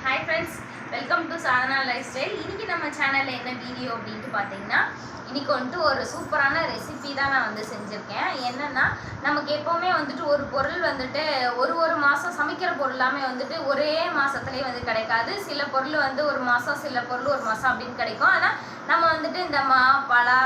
Hi friends welcome to Sadhana lifestyle இன்னைக்கு நம்ம சேனலில் என்ன வீடியோ அப்படின்ட்டு பார்த்தீங்கன்னா இன்னைக்கு வந்துட்டு ஒரு சூப்பரான ரெசிபி தான் நான் வந்து செஞ்சுருக்கேன். என்னென்னா நமக்கு எப்போவுமே வந்துட்டு ஒரு பொருள் வந்துட்டு ஒரு ஒரு மாதம் சமைக்கிற பொருளாமே வந்துட்டு ஒரே மாதத்துலேயே வந்து கிடைக்காது. சில பொருள் வந்து ஒரு மாதம் சில பொருள் ஒரு மாதம் அப்படின்னு கிடைக்கும். ஆனால் நம்ம வந்துட்டு இந்த மா பலா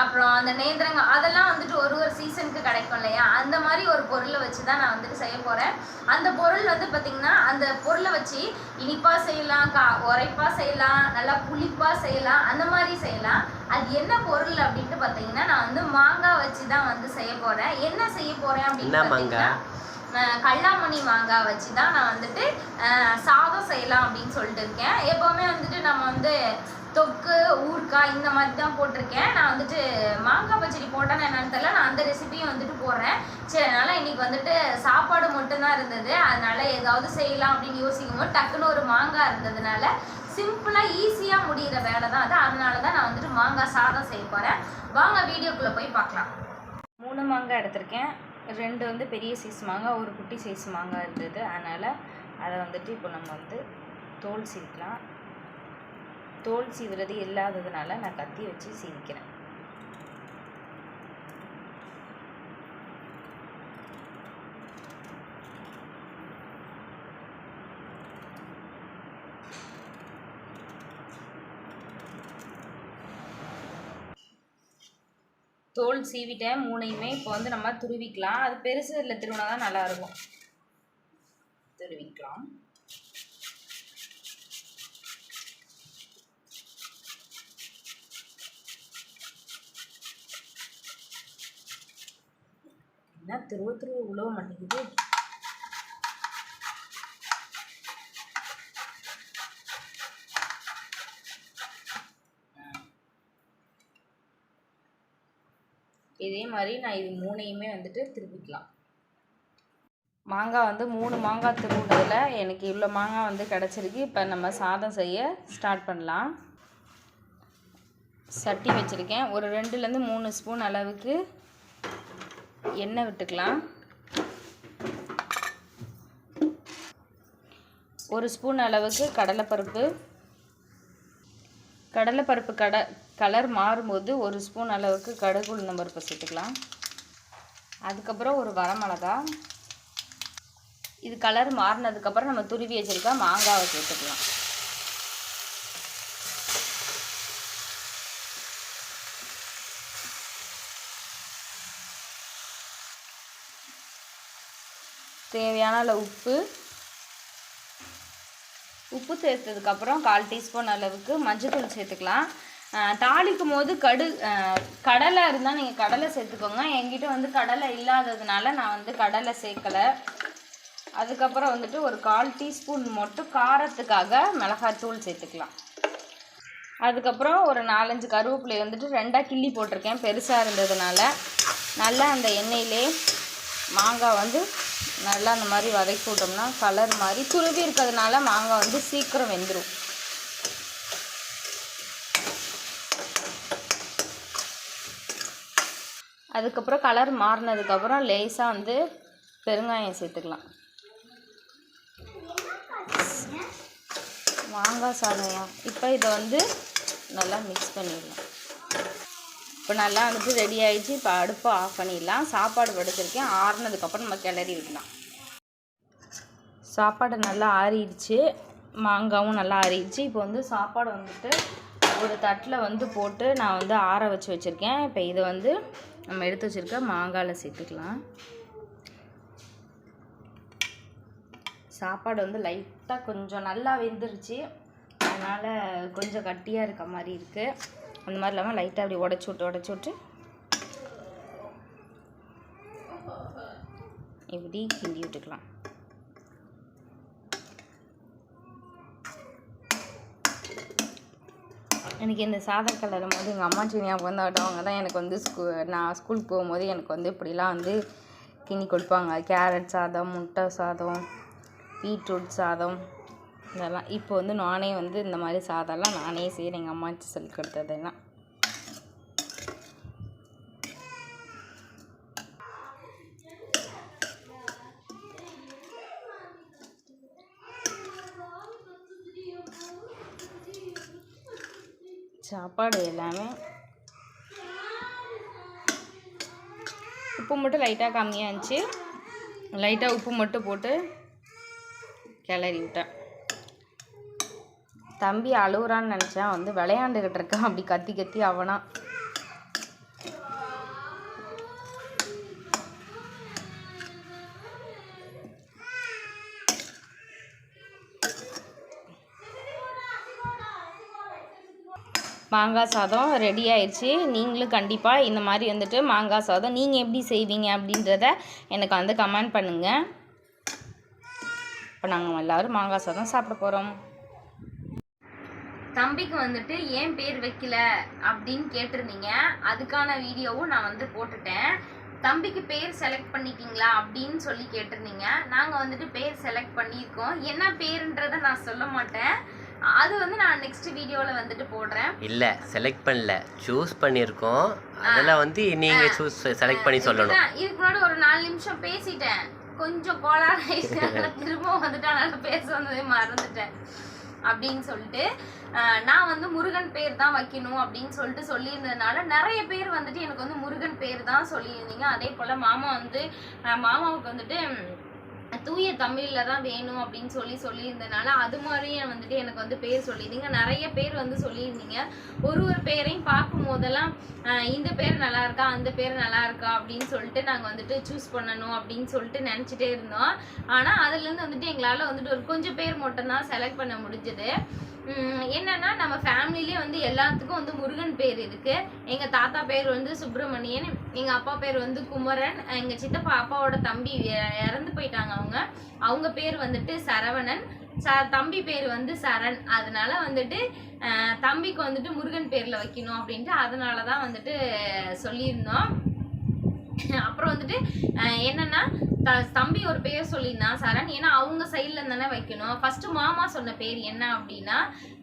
அப்புறம் அந்த நேந்திரங்க அதெல்லாம் வந்துட்டு ஒரு ஒரு சீசனுக்கு கிடைக்கும் இல்லையா? அந்த மாதிரி ஒரு பொருளை வச்சு தான் நான் வந்துட்டு செய்ய போகிறேன் அந்த பொருள் வந்து பார்த்திங்கன்னா அந்த பொருளை வச்சு இனிப்பாக செய்யலாம் கா உரைப்பாக செய்யலாம் நல்லா புளிப்பாக செய்யலாம் அந்த மாதிரி செய்யலாம். அது என்ன பொருள் அப்படின்ட்டு பார்த்தீங்கன்னா நான் வந்து மாங்காய் வச்சு தான் வந்து செய்ய போகிறேன் என்ன செய்ய போகிறேன் அப்படின்னு பார்த்தீங்கன்னா கல்லாமணி மாங்காய் வச்சு தான் நான் வந்துட்டு சாதம் செய்யலாம் அப்படின்னு சொல்லிட்டு இருக்கேன். எப்போவுமே வந்துட்டு நம்ம வந்து தொக்கு ஊறுகாய் இந்த மாதிரி தான் போட்டிருக்கேன். நான் வந்துட்டு மாங்காய் பச்சடி போட்டேன்னு என்னன்னு தெரியல. நான் அந்த ரெசிபியும் வந்துட்டு போடுறேன். சரி அதனால் இன்றைக்கி வந்துட்டு சாப்பாடு மட்டும்தான் இருந்தது. அதனால் ஏதாவது செய்யலாம் அப்படின்னு யோசிக்கும் போது டக்குன்னு ஒரு மாங்காய் இருந்ததுனால சிம்பிளாக ஈஸியாக முடிகிற வேலை தான் அது. அதனால தான் நான் வந்துட்டு மாங்காய் சாதம் செய்ய போகிறேன் வாங்க வீடியோக்குள்ளே போய் பார்க்கலாம். மூணு மாங்காய் எடுத்திருக்கேன். ரெண்டு வந்து பெரிய சைஸ் மாங்காய் ஒரு குட்டி சைஸ் மாங்காய் இருந்தது. அதனால் அதை வந்துட்டு இப்போ நம்ம வந்து தோல் சீக்கலாம் தோல் சீவுறது இல்லாததுனால நான் கத்தி வச்சு சீவிக்கிறேன். தோல் சீவிட்டேன் மூணையுமே இப்போ வந்து நம்ம துருவிக்கலாம். அது பெருசு இல்லை திருவினா தான் நல்லாயிருக்கும். துருவிக்கலாம். என்ன திருவ திருவ உழவ மாட்டேங்குது இதே மாதிரி நான் இது மூணையுமே வந்துட்டு திருப்பிக்கலாம். மாங்காய் வந்து மூணு மாங்காய் திருவுனதில் எனக்கு இவ்வளோ மாங்காய் வந்து கிடச்சிருக்கு. இப்போ நம்ம சாதம் செய்ய ஸ்டார்ட் பண்ணலாம். சட்டி வச்சுருக்கேன். ஒரு ரெண்டுலேருந்து மூணு ஸ்பூன் அளவுக்கு எண்ணெய் விட்டுக்கலாம். ஒரு ஸ்பூன் அளவுக்கு கடலைப்பருப்பு. கடலைப்பருப்பு கட கலர் மாறும்போது ஒரு ஸ்பூன் அளவுக்கு கடுகு உளுந்தம் பருப்பு சேர்த்துக்கலாம். அதுக்கப்புறம் ஒரு வரமிளகா. இது கலர் மாறினதுக்கப்புறம் நம்ம துருவி வச்சுருக்கா மாங்காவை சேர்த்துக்கலாம். தேவையான அளவு உப்பு. உப்பு சேர்த்ததுக்கப்புறம் கால் டீஸ்பூன் அளவுக்கு மஞ்சள்தூள் சேர்த்துக்கலாம். தாளிக்கும் போது கடு கடலை இருந்தால் நீங்கள் கடலை சேர்த்துக்கோங்க. என்கிட்ட வந்து கடலை இல்லாததுனால நான் வந்து கடலை சேர்க்கலை. அதுக்கப்புறம் வந்துட்டு ஒரு கால் டீஸ்பூன் மட்டும் காரத்துக்காக மிளகாய்த்தூள் சேர்த்துக்கலாம். அதுக்கப்புறம் ஒரு நாலஞ்சு கருவேப்பிலை வந்துட்டு ரெண்டாக கிள்ளி போட்டிருக்கேன். பெருசாக இருந்ததுனால. நல்லா அந்த எண்ணெயிலே மாங்காய் வந்து நல்லா அந்த மாதிரி வதக்கி விட்டோம்னா கலர் மாதிரி துருவி இருக்கிறதுனால மாங்காய் வந்து சீக்கிரம் வெந்துடும் அதுக்கப்புறம் கலர் மாறினதுக்கப்புறம் லேஸாக வந்து பெருங்காயம் சேர்த்துக்கலாம். மாங்காய் சாதம் இப்போ இதை வந்து நல்லா மிக்ஸ் பண்ணிடலாம். இப்போ நல்லா வந்துட்டு ரெடி ஆகிடுச்சு இப்போ அடுப்பை ஆஃப் பண்ணிடலாம். சாப்பாடு படுத்திருக்கேன் ஆறுனதுக்கப்புறம் நம்ம கிளறி விடலாம். சாப்பாடு நல்லா ஆறிடுச்சு. மாங்காவும் நல்லா ஆறிடுச்சு. இப்போ வந்து சாப்பாடு வந்துட்டு ஒரு தட்டில் வந்து போட்டு நான் வந்து ஆற வச்சு வச்சுருக்கேன். இப்போ இதை வந்து நம்ம எடுத்து வச்சுருக்க மாங்காயில் சேர்த்துக்கலாம். சாப்பாடு வந்து லைட்டாக கொஞ்சம் நல்லா வெந்துருச்சு. அதனால் கொஞ்சம் கட்டியாக இருக்க மாதிரி இருக்குது அந்த மாதிரி இல்லாமல் லைட்டாக அப்படி உடச்சி விட்டு உடச்சி விட்டு. இப்படி கிண்டி விட்டுக்கலாம். எனக்கு இந்த சாதம் கலரும் போது எங்கள் அம்மா ஞாபகம் வந்து அவங்க தான் எனக்கு வந்து ஸ்கூ நான் ஸ்கூலுக்கு போகும்போது எனக்கு வந்து இப்படிலாம் வந்து கிண்ணி கொடுப்பாங்க. கேரட் சாதம் முட்டை சாதம் பீட்ரூட் சாதம். இதெல்லாம் இப்போ வந்து நானே வந்து இந்த மாதிரி சாதம்லாம் நானே செய்கிறேன் எங்கள் அம்மாச்சி சொல்லி கொடுத்ததெல்லாம். சாப்பாடு எல்லாமே. உப்பு மட்டும் லைட்டாக கம்மியாக இருந்துச்சு. லைட்டாக உப்பு மட்டும் போட்டு கிளறி விட்டேன். தம்பி அழுகுறான்னு நினச்சேன். வந்து விளையாண்டுக்கிட்டு இருக்கான். அப்படி கத்தி கத்தி அவனா. மாங்காய் சாதம் ரெடி ஆயிடுச்சு நீங்களும் கண்டிப்பாக இந்த மாதிரி வந்துட்டு மாங்காய் சாதம் நீங்கள் எப்படி செய்வீங்க அப்படின்றத எனக்கு வந்து கமெண்ட் பண்ணுங்கள் இப்போ நாங்கள் எல்லோரும் மாங்காய் சாதம் சாப்பிட போகிறோம் தம்பிக்கு வந்துட்டு ஏன் பேர் வைக்கல? அப்படின்னு கேட்டிருந்தீங்க. அதுக்கான வீடியோவும் நான் வந்து போட்டுட்டேன். தம்பிக்கு பேர் செலக்ட் பண்ணிட்டீங்களா அப்படின்னு சொல்லி கேட்டிருந்தீங்க. நாங்கள் வந்துட்டு பேர் செலக்ட் பண்ணியிருக்கோம். என்ன பேருன்றதை நான் சொல்ல மாட்டேன். அது வந்து நான் நெக்ஸ்ட் வீடியோவில் வந்துட்டு போடுறேன். இல்ல செலக்ட் பண்ணல. சூஸ் பண்ணியிருக்கோம். அதில் வந்து நீங்க சூஸ் செலக்ட் பண்ணி சொல்லணும். இதுக்கு முன்னாடி ஒரு நாலு நிமிஷம் பேசிட்டேன். கொஞ்சம் கோளாறு ஆயிடுச்சு திரும்ப வந்துட்டு அதனால பேச வந்ததே மறந்துட்டேன். அப்படின்னு சொல்லிட்டு நான் வந்து முருகன் பேர் தான் வைக்கணும் அப்படின்னு சொல்லிட்டு சொல்லியிருந்ததுனால நிறைய பேர் வந்துட்டு எனக்கு வந்து முருகன் பேர் தான் சொல்லியிருந்தீங்க. அதே போல் மாமா வந்து மாமாவுக்கு வந்துட்டு தூய தமிழில் தான் வேணும் அப்படின்னு சொல்லி சொல்லியிருந்தனால அது மாதிரியே வந்துட்டு எனக்கு வந்து பேர் சொல்லியிருந்தீங்க. நிறைய பேர் வந்து சொல்லியிருந்தீங்க. ஒரு ஒரு பேரையும் பார்க்கும் போதெல்லாம் இந்த பேர் நல்லா இருக்கா அந்த பேர் நல்லா இருக்கா அப்படின்னு சொல்லிட்டு நாங்கள் வந்துட்டு சூஸ் பண்ணணும் அப்படின்னு சொல்லிட்டு நினச்சிட்டே இருந்தோம். ஆனால் அதுலேருந்து வந்துட்டு எங்களால் வந்துட்டு ஒரு கொஞ்சம் பேர் மட்டும்தான் செலக்ட் பண்ண முடிஞ்சது. என்னன்னா நம்ம ஃபேமிலிலே வந்து எல்லாத்துக்கும் வந்து முருகன் பேர் இருக்கு. எங்க தாத்தா பேர் வந்து சுப்பிரமணியன் எங்க அப்பா பேர் வந்து குமரன் எங்க சித்தப்பா அப்பாவோட தம்பி இறந்து போயிட்டாங்க அவங்க. அவங்க பேர் வந்துட்டு சரவணன். ச தம்பி பேர் வந்து சரண். அதனால வந்துட்டு தம்பிக்கு வந்துட்டு முருகன் பேரில் வைக்கணும் அப்படின்ட்டு அதனால தான் வந்துட்டு சொல்லியிருந்தோம். அப்புறம் வந்துட்டு என்னன்னா தம்பி ஒரு பேர் சொல்லியிருந்தான் சரண் ஏன்னா அவங்க சைடில் தானே வைக்கணும். ஃபர்ஸ்ட் மாமா சொன்ன பேர் என்ன அப்படின்னா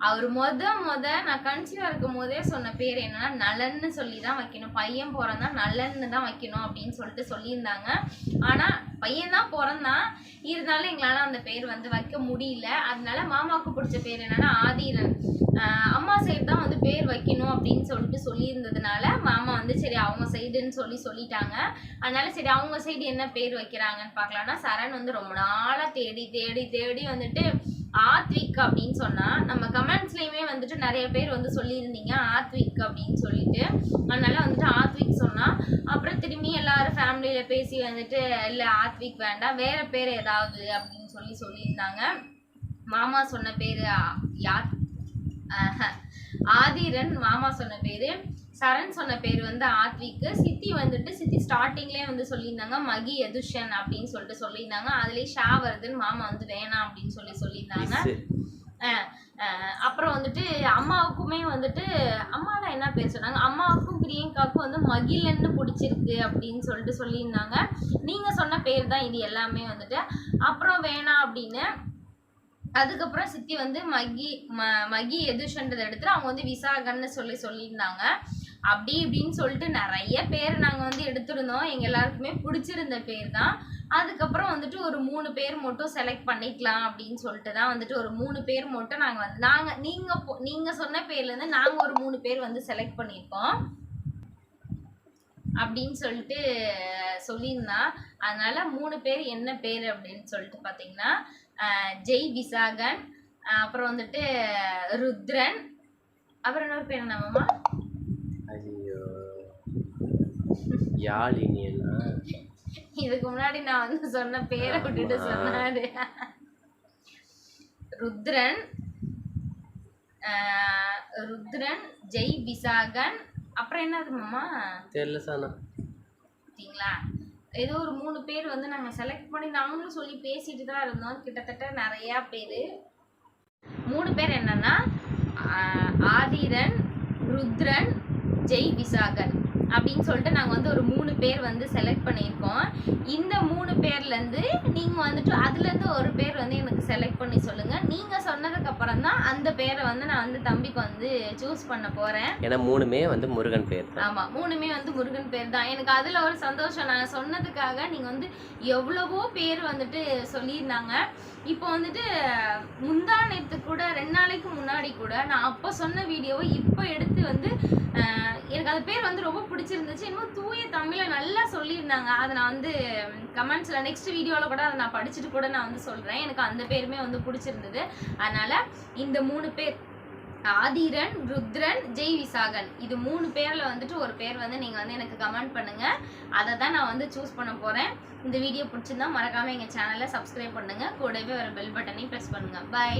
அவர் மொத மொத நான் கன்சீவாக இருக்கும் போதே சொன்ன பேர் என்னன்னா நலன்னு சொல்லி தான் வைக்கணும். பையன் பிறந்தா நலன்னு தான் வைக்கணும் அப்படின்னு சொல்லிட்டு சொல்லியிருந்தாங்க. ஆனால் பையன் தான் பிறந்தான். இருந்தாலும் எங்களால் அந்த பேர் வந்து வைக்க முடியல. அதனால மாமாவுக்கு பிடிச்ச பேர் என்னன்னா ஆதிரன். அம்மா சைடு தான் வந்து பேர் வைக்கணும் அப்படின்னு சொல்லிட்டு சொல்லியிருந்ததுனால மாமா வந்து சரி அவங்க சைடுன்னு சொல்லி சொல்லிட்டாங்க. அதனால சரி அவங்க சைடு என்ன பேர் வைக்கிறாங்கன்னு பார்க்கலாம்னா சரண் வந்து ரொம்ப நாளாக தேடி தேடி தேடி வந்துட்டு ஆத்விக் அப்படின்னு சொன்னா நம்ம கமெண்ட்ஸ்லயுமே வந்துட்டு நிறைய பேர் வந்து சொல்லியிருந்தீங்க ஆத்விக் அப்படின்னு சொல்லிட்டு. அதனால வந்துட்டு ஆத்விக் சொன்னா அப்புறம் திரும்பி எல்லாரும் ஃபேமிலியில பேசி வந்துட்டு இல்லை ஆத்விக் வேண்டாம் வேற பேர் ஏதாவது அப்படின்னு சொல்லி சொல்லியிருந்தாங்க. மாமா சொன்ன பேரு யாத் ஆதிரன் மாமா சொன்ன பேரு. சரண் சொன்ன பேர் வந்து ஆத்விக்கு. சித்தி வந்துட்டு சித்தி ஸ்டார்டிங்லேயே வந்து சொல்லியிருந்தாங்க மகி எதுஷன் அப்படின்னு சொல்லிட்டு சொல்லியிருந்தாங்க. அதுலேயே ஷா வருதுன்னு மாமா வந்து வேணாம் அப்படின்னு சொல்லி சொல்லியிருந்தாங்க. அப்புறம் வந்துட்டு அம்மாவுக்குமே வந்துட்டு அம்மாலாம் என்ன பேர் சொன்னாங்க? அம்மாவுக்கும் பிரியங்காவுக்கும் வந்து மகிழன்னு பிடிச்சிருக்கு அப்படின்னு சொல்லிட்டு சொல்லியிருந்தாங்க. நீங்கள் சொன்ன பேர் தான் இது எல்லாமே வந்துட்டு. அப்புறம் வேணாம் அப்படின்னு அதுக்கப்புறம் சித்தி வந்து மகி ம மகி எதுஷன்றதை எடுத்துட்டு அவங்க வந்து விசாகன்னு சொல்லி சொல்லியிருந்தாங்க. அப்படி இப்படின்னு சொல்லிட்டு நிறைய பேர் நாங்கள் வந்து எடுத்திருந்தோம். எங்கள் எல்லாருக்குமே பிடிச்சிருந்த பேர் தான். அதுக்கப்புறம் வந்துட்டு ஒரு மூணு பேர் மட்டும் செலக்ட் பண்ணிக்கலாம் அப்படின்னு சொல்லிட்டு தான் வந்துட்டு ஒரு மூணு பேர் மட்டும் நாங்கள் வந்து நாங்கள் நீங்கள் நீங்கள் சொன்ன பேர்லேருந்து நாங்கள் ஒரு மூணு பேர் வந்து செலக்ட் பண்ணியிருக்கோம். அப்படின்னு சொல்லிட்டு சொல்லியிருந்தான் அதனால மூணு பேர் என்ன பேர் அப்படின்னு சொல்லிட்டு பார்த்தீங்கன்னா ஜெய் விசாகன் அப்புறம் வந்துட்டு ருத்ரன் அப்புறம் இன்னொரு பேர் என்னம்மா? யாழினியனா இதுக்கு முன்னாடி நான் வந்து சொன்ன பேரை விட்டுட்டு. சொன்னாரு. ருத்ரன் ருத்ரன் ஜெய் விசாகன் அப்புறம் என்னது மாமா? தெரியல சானா. பார்த்தீங்களா? ஏதோ ஒரு மூணு பேர் வந்து நாங்கள் செலக்ட் பண்ணி நாங்களும் சொல்லி பேசிட்டு தான் இருந்தோம். கிட்டத்தட்ட நிறையா பேர். மூணு பேர் என்னன்னா ஆதிரன் ருத்ரன் ஜெய் விசாகன். அப்படின்னு சொல்லிட்டு நாங்கள் வந்து ஒரு மூணு பேர் வந்து செலக்ட் பண்ணியிருக்கோம். இந்த மூணு பேர்லேருந்து நீங்கள் வந்துட்டு அதுலேருந்து ஒரு பேர் வந்து எனக்கு செலக்ட் பண்ணி சொல்லுங்கள் நீங்கள் சொன்னதுக்கு அப்புறம் தான் அந்த பேரை வந்து நான் வந்து தம்பிக்கு வந்து சூஸ் பண்ண போகிறேன் ஏன்னா மூணுமே வந்து முருகன் பேர் தான். ஆமா மூணுமே வந்து முருகன் பேர் தான். எனக்கு அதுல ஒரு சந்தோஷம். நான் சொன்னதுக்காக நீங்க வந்து எவ்வளவோ பேர் வந்துட்டு சொல்லியிருந்தாங்க. இப்போ வந்துட்டு முந்தா நேத்து கூட ரெண்டு நாளைக்கு முன்னாடி கூட நான் அப்போ சொன்ன வீடியோவை இப்போ எடுத்து வந்து எனக்கு அந்த பேர் வந்து ரொம்ப பிடிச்சிருந்துச்சு. இன்னும் தூய தமிழில் நல்லா சொல்லியிருந்தாங்க. அதை நான் வந்து கமெண்ட்ஸில் நெக்ஸ்ட் வீடியோவில் கூட அதை நான் படிச்சுட்டு கூட நான் வந்து சொல்கிறேன் எனக்கு அந்த பேருமே வந்து பிடிச்சிருந்தது. அதனால் இந்த மூணு பேர் ஆதிரன் ருத்ரன் ஜெய் விசாகன். இது மூணு பேரில் வந்துட்டு ஒரு பேர் வந்து நீங்கள் வந்து எனக்கு கமெண்ட் பண்ணுங்கள் அதை தான் நான் வந்து சூஸ் பண்ண போகிறேன் இந்த வீடியோ பிடிச்சிருந்தா மறக்காமல் எங்கள் சேனலை சப்ஸ்கிரைப் பண்ணுங்க. கூடவே ஒரு பெல் பட்டனையும் ப்ரெஸ் பண்ணுங்கள் பை